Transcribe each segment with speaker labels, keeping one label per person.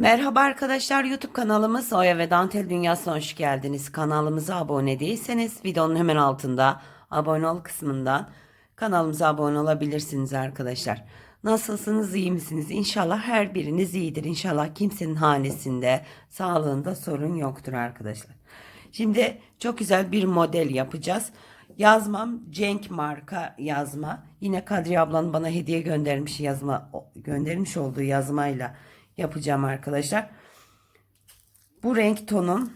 Speaker 1: Merhaba arkadaşlar YouTube kanalımız Oya ve Dantel Dünyası'na hoş geldiniz. Kanalımıza abone değilseniz videonun hemen altında abone ol kısmından kanalımıza abone olabilirsiniz arkadaşlar. Nasılsınız iyi misiniz? İnşallah her biriniz iyidir. İnşallah kimsenin hanesinde sağlığında sorun yoktur arkadaşlar. Şimdi çok güzel bir model yapacağız. Yazmam Cenk marka yazma. Yine Kadriye ablanın bana hediye göndermiş yazma göndermiş olduğu yazmayla yapacağım arkadaşlar. Bu renk tonun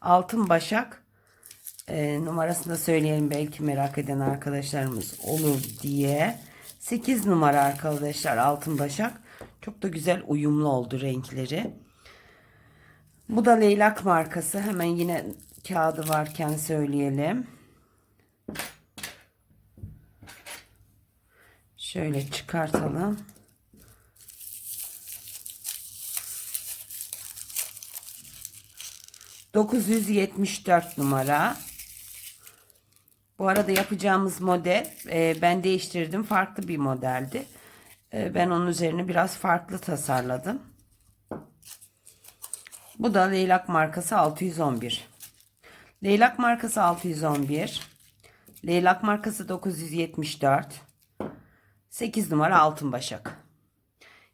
Speaker 1: altın başak e, numarasını da söyleyelim belki merak eden arkadaşlarımız olur diye. 8 numara arkadaşlar altın başak. Çok da güzel uyumlu oldu renkleri. Bu da leylak markası. Hemen yine kağıdı varken söyleyelim. Şöyle çıkartalım. ...974 numara. Bu arada yapacağımız model... E, ...ben değiştirdim. Farklı bir modeldi. E, ben onun üzerine biraz farklı tasarladım. Bu da Leylak markası 611. Leylak markası 611. Leylak markası 974. 8 numara altın başak.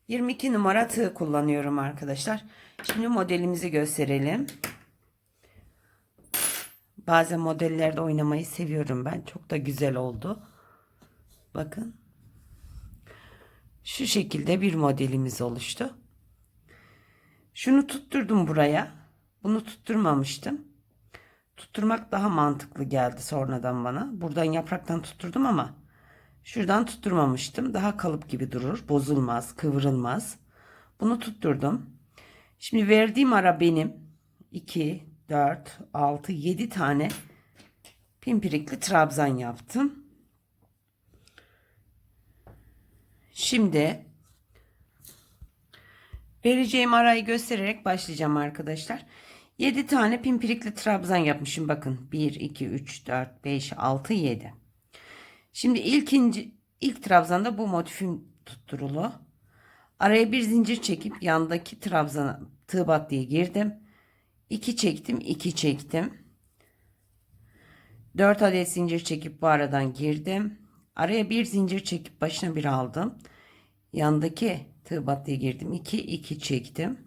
Speaker 1: 22 numara tığ kullanıyorum arkadaşlar. Şimdi modelimizi gösterelim. Bazen modellerde oynamayı seviyorum ben. Çok da güzel oldu. Bakın. Şu şekilde bir modelimiz oluştu. Şunu tutturdum buraya. Bunu tutturmamıştım. Tutturmak daha mantıklı geldi sonradan bana. Buradan yapraktan tutturdum ama şuradan tutturmamıştım. Daha kalıp gibi durur. Bozulmaz, kıvrılmaz. Bunu tutturdum. Şimdi verdiğim ara benim 2, 4, 6, 7 tane pimpirikli trabzan yaptım. Şimdi vereceğim arayı göstererek başlayacağım arkadaşlar. 7 tane pimpirikli trabzan yapmışım. Bakın 1, 2, 3, 4, 5, 6, 7. Şimdi ilkinci, ilk trabzanda bu motifim tutturulu. Araya bir zincir çekip yandaki trabzana tığ battıya girdim. 2 çektim, 2 çektim. 4 adet zincir çekip bu aradan girdim. Araya bir zincir çekip başına bir aldım. Yandaki tığ battıya girdim. 2 2 çektim.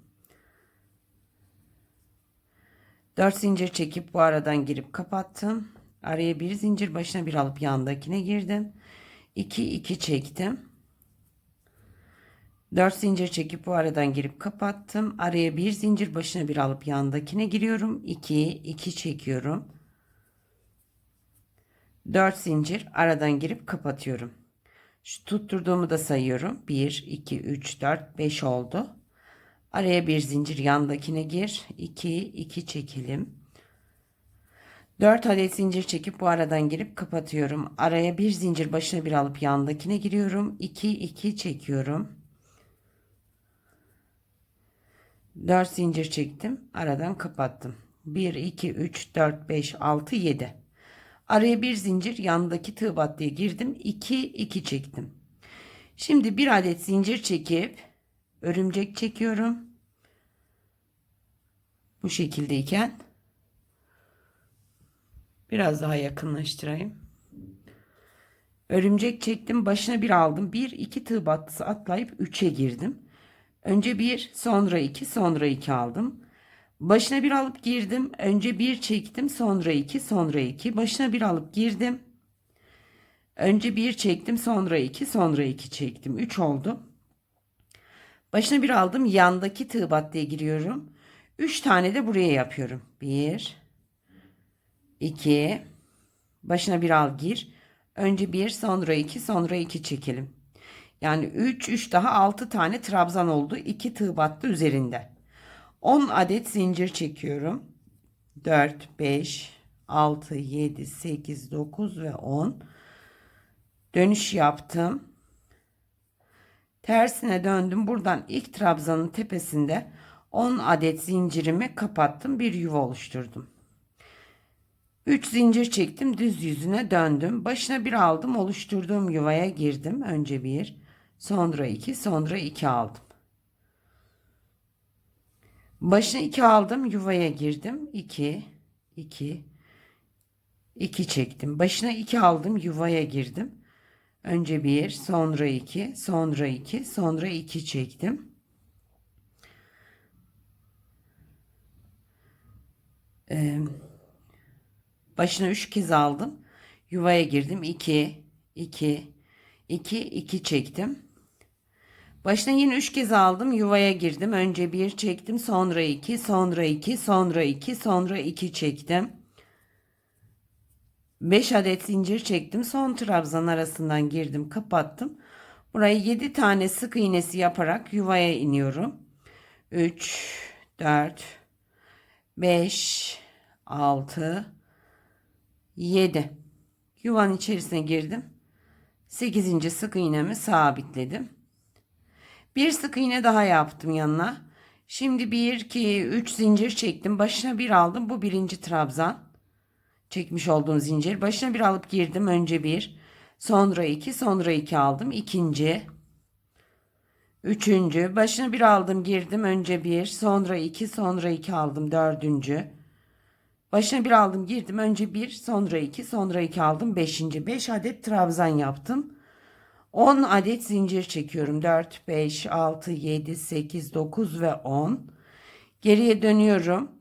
Speaker 1: 4 zincir çekip bu aradan girip kapattım. Araya bir zincir başına bir alıp yandakine girdim. 2 2 çektim. 4 zincir çekip bu aradan girip kapattım. Araya bir zincir başına bir alıp yandakine giriyorum. 2 2 çekiyorum. 4 zincir aradan girip kapatıyorum. Şu tutturduğumu da sayıyorum. 1 2 3 4 5 oldu. Araya bir zincir yandakine gir. 2 2 çekelim. 4 adet zincir çekip bu aradan girip kapatıyorum. Araya bir zincir başına bir alıp yandakine giriyorum. 2 2 çekiyorum. 4 zincir çektim. Aradan kapattım. 1 2 3 4 5 6 7. Araya bir zincir yandaki tığ battıya girdim. 2 2 çektim. Şimdi bir adet zincir çekip örümcek çekiyorum. Bu şekildeyken biraz daha yakınlaştırayım. Örümcek çektim. Başına bir aldım. Bir iki tığ battısı atlayıp 3'e girdim. Önce bir sonra iki sonra iki aldım. Başına bir alıp girdim. Önce bir çektim sonra iki sonra iki. Başına bir alıp girdim. Önce bir çektim sonra iki sonra iki çektim. Üç oldu. Başına bir aldım. Yandaki tığ battıya giriyorum. Üç tane de buraya yapıyorum. Bir. iki. Başına bir al gir. Önce bir sonra iki sonra iki çekelim. Yani 3 3 daha 6 tane trabzan oldu. 2 tığ battı üzerinde. 10 adet zincir çekiyorum. 4 5 6 7 8 9 ve 10 dönüş yaptım. Tersine döndüm. Buradan ilk trabzanın tepesinde 10 adet zincirimi kapattım. Bir yuva oluşturdum. 3 zincir çektim. Düz yüzüne döndüm. Başına bir aldım. Oluşturduğum yuvaya girdim. Önce bir, sonra iki, sonra iki aldım. Başına 2 aldım, yuvaya girdim. 2 2 2 çektim. Başına 2 aldım, yuvaya girdim. Önce 1, sonra 2, sonra 2, sonra 2 çektim. Ee, başına 3 kez aldım. Yuvaya girdim. 2 2 2 2 çektim. Başına yine 3 kez aldım. Yuvaya girdim. Önce 1 çektim. Sonra 2, sonra 2, sonra 2, sonra 2 çektim. 5 adet zincir çektim. Son trabzan arasından girdim, kapattım. Burayı 7 tane sık iğnesi yaparak yuvaya iniyorum. 3 4 5 6 7 Yuvanın içerisine girdim. 8. sık iğnemi sabitledim. Bir sık iğne daha yaptım yanına. Şimdi 1 2 3 zincir çektim. Başına bir aldım. Bu birinci trabzan. Çekmiş olduğum zincir. Başına bir alıp girdim. Önce bir, sonra iki, sonra iki aldım. İkinci, üçüncü. Başına bir aldım, girdim. Önce bir, sonra iki, sonra iki aldım. Dördüncü. Başına bir aldım, girdim. Önce bir, sonra iki, sonra iki aldım. Beşinci. Beş adet trabzan yaptım. 10 adet zincir çekiyorum. 4, 5, 6, 7, 8, 9 ve 10. Geriye dönüyorum.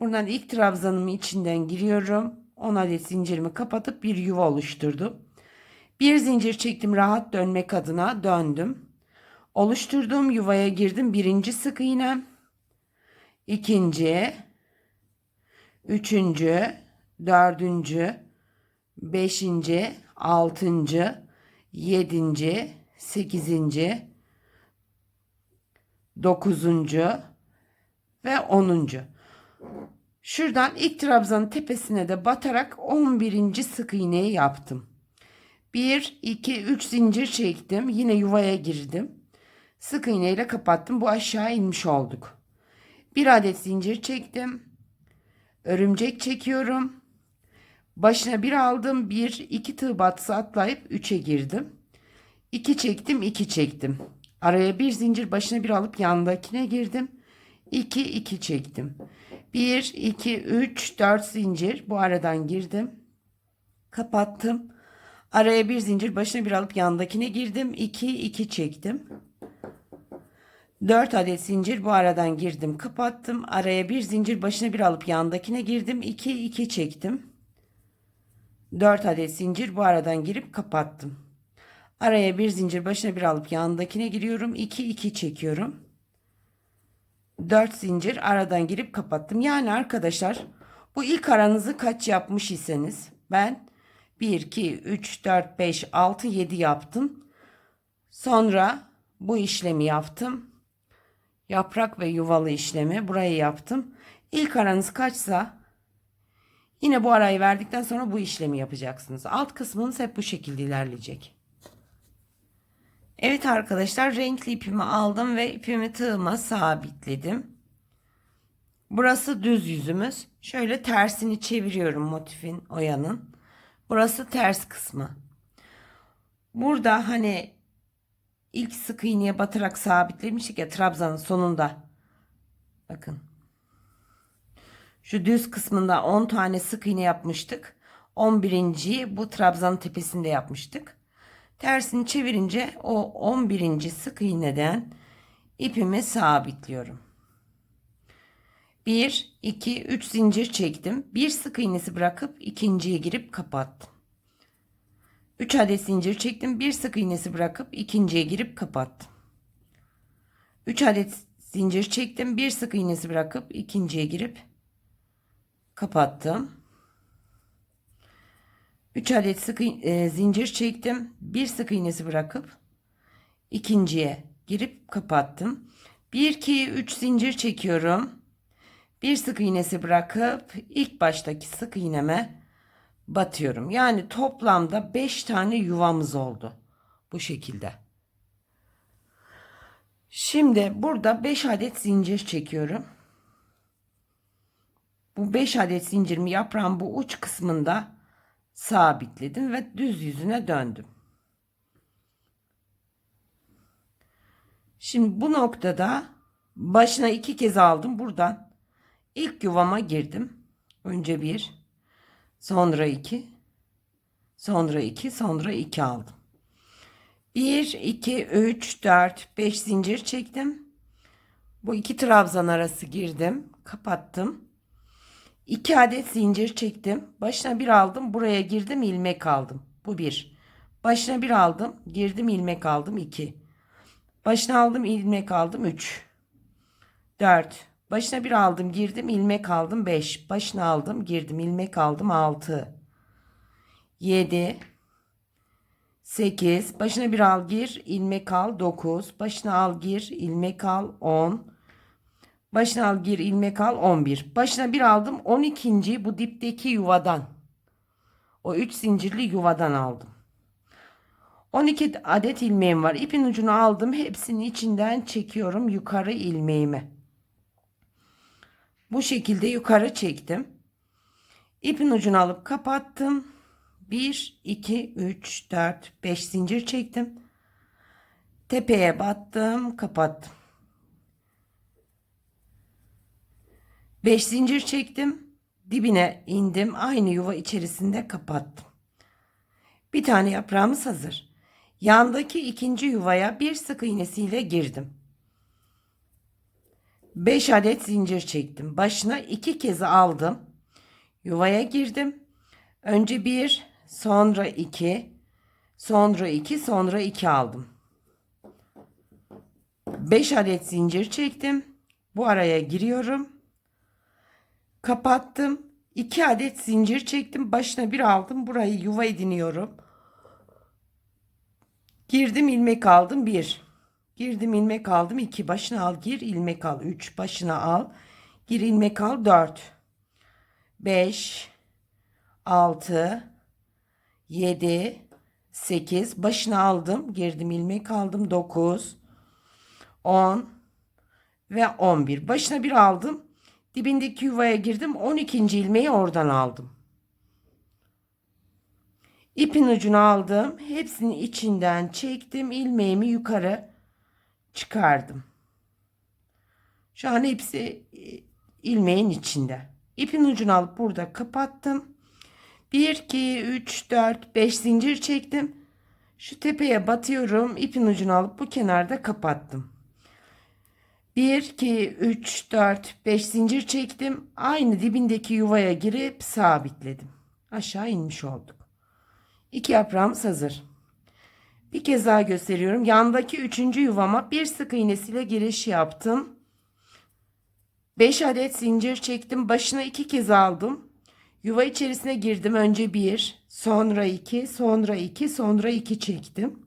Speaker 1: Buradan ilk trabzanımın içinden giriyorum. 10 adet zincirimi kapatıp bir yuva oluşturdum. Bir zincir çektim rahat dönmek adına döndüm. Oluşturduğum yuvaya girdim. Birinci sık iğnem. ikinci, üçüncü, dördüncü, beşinci, altıncı, yedinci, sekizinci, dokuzuncu ve onuncu. Şuradan ilk trabzanın tepesine de batarak 11. sık iğneyi yaptım. 1, 2, 3 zincir çektim. Yine yuvaya girdim. Sık iğneyle kapattım. Bu aşağı inmiş olduk. Bir adet zincir çektim. Örümcek çekiyorum. Başına bir aldım. Bir, iki tığ batısı atlayıp 3'e girdim. 2 çektim, 2 çektim. Araya bir zincir başına bir alıp yandakine girdim. 2, 2 çektim. 1, 2, 3, 4 zincir. Bu aradan girdim. Kapattım. Araya bir zincir başına bir alıp yandakine girdim. 2, 2 çektim. 4 adet zincir bu aradan girdim. Kapattım. Araya bir zincir başına bir alıp yandakine girdim. 2, 2 çektim. 4 adet zincir bu aradan girip kapattım. Araya bir zincir başına bir alıp yanındakine giriyorum. 2 2 çekiyorum. 4 zincir aradan girip kapattım. Yani arkadaşlar bu ilk aranızı kaç yapmış iseniz ben 1 2 3 4 5 6 7 yaptım. Sonra bu işlemi yaptım. Yaprak ve yuvalı işlemi burayı yaptım. İlk aranız kaçsa yine bu arayı verdikten sonra bu işlemi yapacaksınız. Alt kısmınız hep bu şekilde ilerleyecek. Evet arkadaşlar renkli ipimi aldım ve ipimi tığıma sabitledim. Burası düz yüzümüz. Şöyle tersini çeviriyorum motifin oyanın. Burası ters kısmı. Burada hani ilk sık iğneye batarak sabitlemiştik ya trabzanın sonunda. Bakın. Şu düz kısmında 10 tane sık iğne yapmıştık. 11. bu trabzanın tepesinde yapmıştık. Tersini çevirince o 11. sık iğneden ipimi sabitliyorum. 1, 2, 3 zincir çektim. Bir sık iğnesi bırakıp ikinciye girip kapattım. 3 adet zincir çektim. Bir sık iğnesi bırakıp ikinciye girip kapattım. 3 adet zincir çektim. Bir sık iğnesi bırakıp ikinciye girip kapattım. 3 adet sık e, zincir çektim. Bir sık iğnesi bırakıp ikinciye girip kapattım. 1 2 3 zincir çekiyorum. Bir sık iğnesi bırakıp ilk baştaki sık iğneme batıyorum. Yani toplamda 5 tane yuvamız oldu. Bu şekilde. Şimdi burada 5 adet zincir çekiyorum. Bu 5 adet zincirimi yaprağın bu uç kısmında sabitledim ve düz yüzüne döndüm. Şimdi bu noktada Başına iki kez aldım buradan. İlk yuvama girdim. Önce bir, sonra iki, sonra iki, sonra iki aldım. 1, 2, 3, 4, 5 zincir çektim. Bu iki trabzan arası girdim. Kapattım. 2 adet zincir çektim. Başına bir aldım. Buraya girdim ilmek aldım. Bu bir. Başına bir aldım. Girdim ilmek aldım. 2. Başına aldım ilmek aldım. 3. 4. Başına bir aldım. Girdim ilmek aldım. 5. Başına aldım. Girdim ilmek aldım. 6. 7. 8 başına bir al gir ilmek al 9 başına al gir ilmek al 10 başına al gir ilmek al 11 başına bir aldım 12. bu dipteki yuvadan o 3 zincirli yuvadan aldım 12 adet ilmeğim var ipin ucunu aldım hepsini içinden çekiyorum yukarı ilmeğime bu şekilde yukarı çektim ipin ucunu alıp kapattım 1, 2, 3, 4, 5 zincir çektim. Tepeye battım, kapattım. 5 zincir çektim. Dibine indim. Aynı yuva içerisinde kapattım. Bir tane yaprağımız hazır. Yandaki ikinci yuvaya bir sık iğnesiyle girdim. 5 adet zincir çektim. Başına iki kez aldım. Yuvaya girdim. Önce bir, sonra 2, sonra 2, sonra 2 aldım. 5 adet zincir çektim. Bu araya giriyorum. Kapattım. 2 adet zincir çektim. Başına bir aldım. Burayı yuva ediniyorum. Girdim ilmek aldım 1. Girdim ilmek aldım 2. Başına al gir ilmek al 3. Başına al gir ilmek al 4. 5 6 7 8 başına aldım girdim ilmek aldım 9 10 ve 11 başına bir aldım dibindeki yuvaya girdim 12. ilmeği oradan aldım ipin ucunu aldım hepsini içinden çektim ilmeğimi yukarı çıkardım şu an hepsi e, ilmeğin içinde ipin ucunu alıp burada kapattım 1, 2, 3, 4, 5 zincir çektim. Şu tepeye batıyorum. ipin ucunu alıp bu kenarda kapattım. 1, 2, 3, 4, 5 zincir çektim. Aynı dibindeki yuvaya girip sabitledim. Aşağı inmiş olduk. İki yaprağımız hazır. Bir kez daha gösteriyorum. Yandaki üçüncü yuvama bir sık iğnesiyle giriş yaptım. 5 adet zincir çektim. Başına iki kez aldım. Yuva içerisine girdim. Önce bir, sonra iki, sonra iki, sonra iki çektim.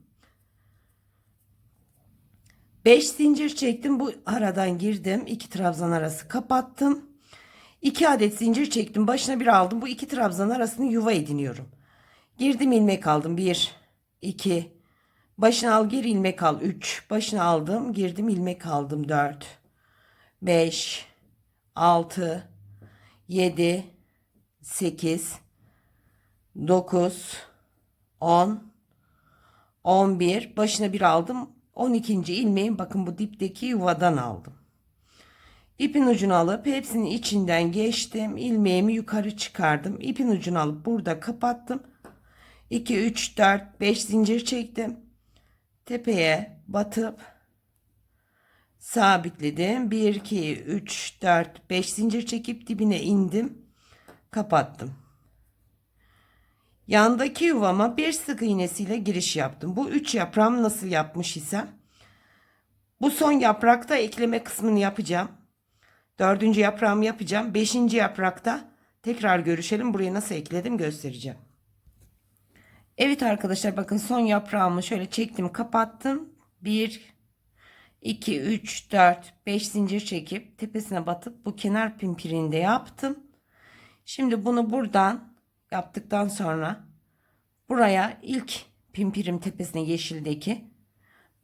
Speaker 1: Beş zincir çektim. Bu aradan girdim. İki trabzan arası kapattım. İki adet zincir çektim. Başına bir aldım. Bu iki trabzan arasını yuva ediniyorum. Girdim ilmek aldım. Bir, iki. Başına al gir ilmek al. Üç. Başına aldım. Girdim ilmek aldım. Dört. Beş. Altı. Yedi. 8 9 10 11 başına bir aldım 12. ilmeğin bakın bu dipteki yuvadan aldım. İpin ucunu alıp hepsinin içinden geçtim. İlmeğimi yukarı çıkardım. İpin ucunu alıp burada kapattım. 2 3 4 5 zincir çektim. Tepeye batıp sabitledim. 1 2 3 4 5 zincir çekip dibine indim. Kapattım. Yandaki yuvama bir sık iğnesiyle giriş yaptım. Bu üç yaprağım nasıl yapmış isem bu son yaprakta ekleme kısmını yapacağım. Dördüncü yaprağımı yapacağım. Beşinci yaprakta tekrar görüşelim. Buraya nasıl ekledim göstereceğim. Evet arkadaşlar bakın son yaprağımı şöyle çektim kapattım. 1 2 3 4 5 zincir çekip tepesine batıp bu kenar pimpirini de yaptım. Şimdi bunu buradan yaptıktan sonra buraya ilk pimpirim tepesine yeşildeki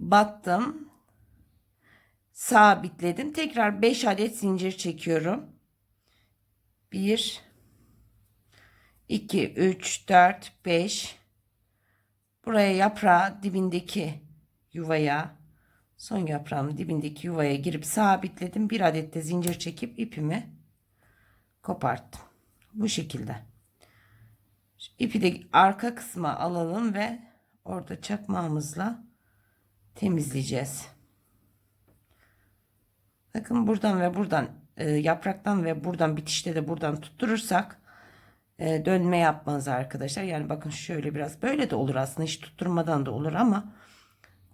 Speaker 1: battım. Sabitledim. Tekrar 5 adet zincir çekiyorum. 1 2 3 4 5 Buraya yaprağı dibindeki yuvaya Son yaprağımın dibindeki yuvaya girip sabitledim. Bir adet de zincir çekip ipimi koparttım. Bu şekilde. İpi de arka kısma alalım ve orada çakmağımızla temizleyeceğiz. Bakın buradan ve buradan e, yapraktan ve buradan bitişte de buradan tutturursak e, dönme yapmaz arkadaşlar. Yani bakın şöyle biraz böyle de olur aslında hiç tutturmadan da olur ama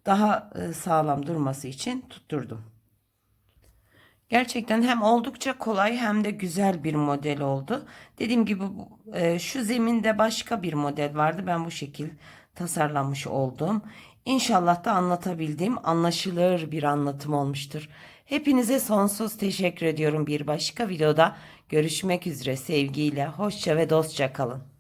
Speaker 1: daha e, sağlam durması için tutturdum. Gerçekten hem oldukça kolay hem de güzel bir model oldu. Dediğim gibi e, şu zeminde başka bir model vardı. Ben bu şekil tasarlamış oldum. İnşallah da anlatabildiğim anlaşılır bir anlatım olmuştur. Hepinize sonsuz teşekkür ediyorum. Bir başka videoda görüşmek üzere sevgiyle. Hoşça ve dostça kalın.